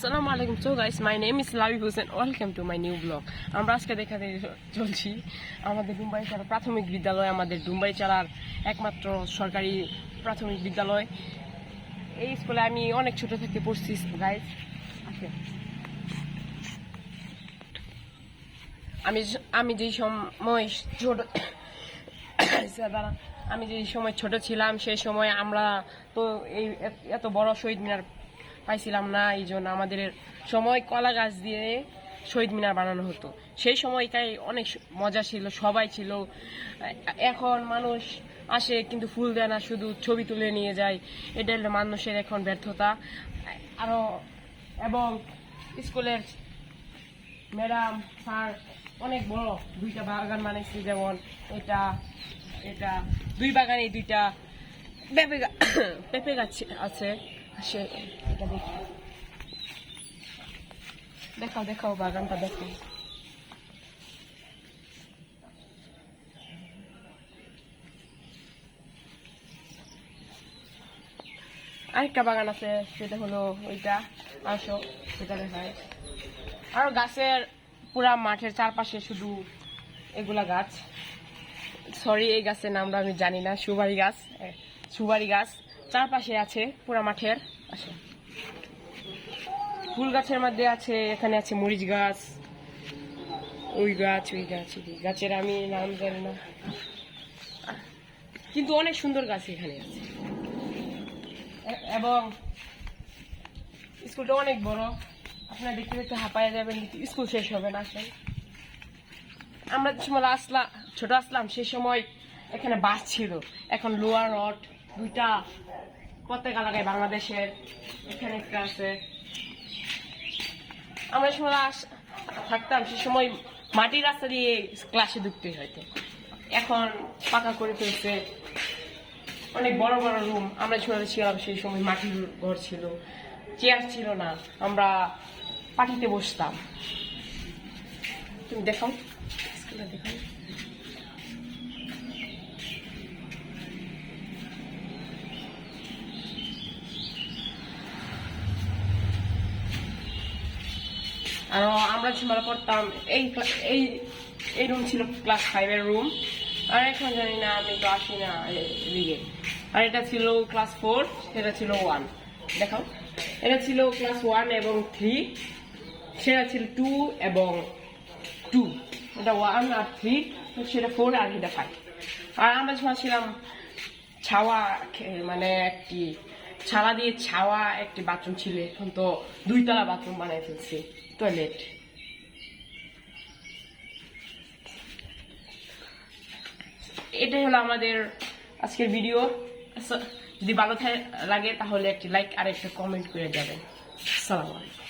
আসসালামু আলাইকুম so guys my name is Labib Hossain welcome to my new vlog আমরা আজকে দেখাতে চলছি আমাদের ডুম্বাই চালা প্রাথমিক বিদ্যালয়, আমাদের ডুম্বাই চালার একমাত্র সরকারি প্রাথমিক বিদ্যালয়। এই স্কুলে আমি অনেক ছোট থেকে পড়ছি গাইস আমি আমি যেই সময় ছোট আমি যেই সময় ছোট ছিলাম সেই সময় আমরা তো এই এত বড় শহীদ মিনার পাইছিলাম না, এই জন্য আমাদের সময় কলা গাছ দিয়ে শহীদ মিনার বানানো হতো। সেই সময়টাই অনেক মজা ছিল, সবাই ছিল। এখন মানুষ আসে কিন্তু ফুল দেয় না, শুধু ছবি তুলে নিয়ে যায়। এটা হলো মানুষের এখন ব্যর্থতা। আরও, এবং স্কুলের ম্যাডাম, স্যার অনেক বড়, দুইটা বাগান বানাইছি যেমন এটা এটা, দুই বাগানে দুইটা পেঁপে পেঁপে গাছ আছে। দেখাও দেখাও বাগানটা দেখো। আরেকটা বাগান আছে সেটা হলো ওইটা আসো সেটা দেখায় আর গাছের পুরা মাঠের চারপাশে শুধু এগুলা গাছ। সরি এই গাছের নামটা আমি জানি না সুপারি গাছ এ, সুপারি গাছ। চারপাশে আছে পুরা মাঠের ফুল গাছের মধ্যে আছে, এখানে আছে মরিচ গাছ, ওই গাছ ওই গাছ, ওই গাছের আমি নাম জানি না। কিন্তু অনেক সুন্দর গাছ এখানে আছে। এবং স্কুলটা অনেক বড়। আপনারা দেখতে দেখতে হাঁপায়া যাবেন স্কুল শেষ হবে না আসেন আমরা যে সময় আসলাম ছোট আসলাম সেই সময় এখানে বাস ছিল। এখন লোয়ার রড দুইটা পতাকা লাগায় বাংলাদেশের এখানে একটা আছে। আমরা সময় থাকতাম, সে সময় মাটির রাস্তা দিয়ে ক্লাসে ঢুকতে হয়তো এখন পাকা করে ফেলছে। অনেক বড় বড় রুম আমরা ছোট ছিলাম, সেই সময় মাটির ঘর ছিল। চেয়ার ছিল না। আমরা পাটিতে বসতাম। তুমি দেখাও। দেখাও। আর আমরা ছোটবেলা পড়তাম, এই এই এই রুম ছিল ক্লাস ফাইভের রুম আর এখন জানি না, আমি তো আসি না এদিকে। আর এটা ছিল ক্লাস ফোর সেটা ছিল ওয়ান দেখাও। এটা ছিল ক্লাস ওয়ান এবং থ্রি সেটা ছিল টু এবং টু এটা ওয়ান আর থ্রি সেটা ফোর আর এটা ফাইভ আর আমরা ছিলাম ছাওয়া মানে একটি ছালা দিয়ে ছাওয়া একটি বাথরুম ছিল, এখন তো দুইতলা বাথরুম বানাই ফেলছি টয়লেট এটাই হলো আমাদের আজকের ভিডিও যদি ভালো লাগে তাহলে একটি লাইক আর একটা কমেন্ট করে যাবেন। সালাম আলাইকুম।